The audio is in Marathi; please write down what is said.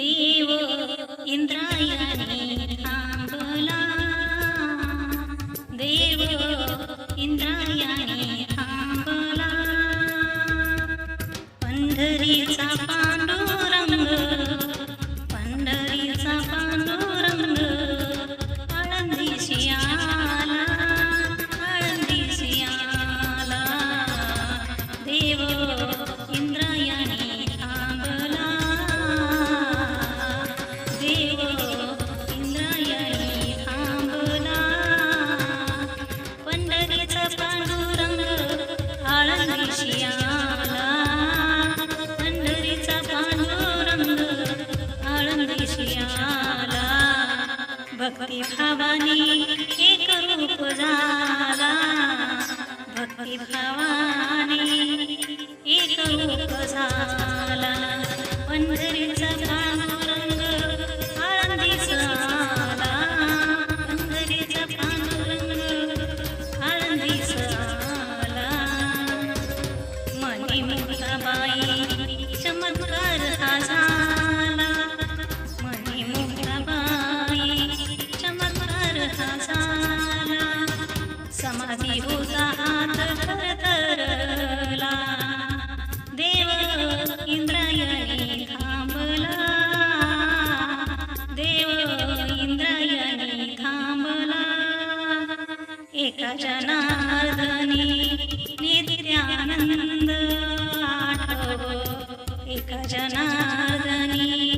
देव इंद्रायणी थांबला. देव इंद्रायणी थांबला. पंढरीचा पांडू भक्ती भावानी एक रूप झाला भक्ती भावानी एक रूप झाला समाधी होता हात थरथरला. देव इंद्रायणी थांबला. देव इंद्रायणी थांबला. एका जनार्दनी नित्यानंद आठव. एका जनार्दनी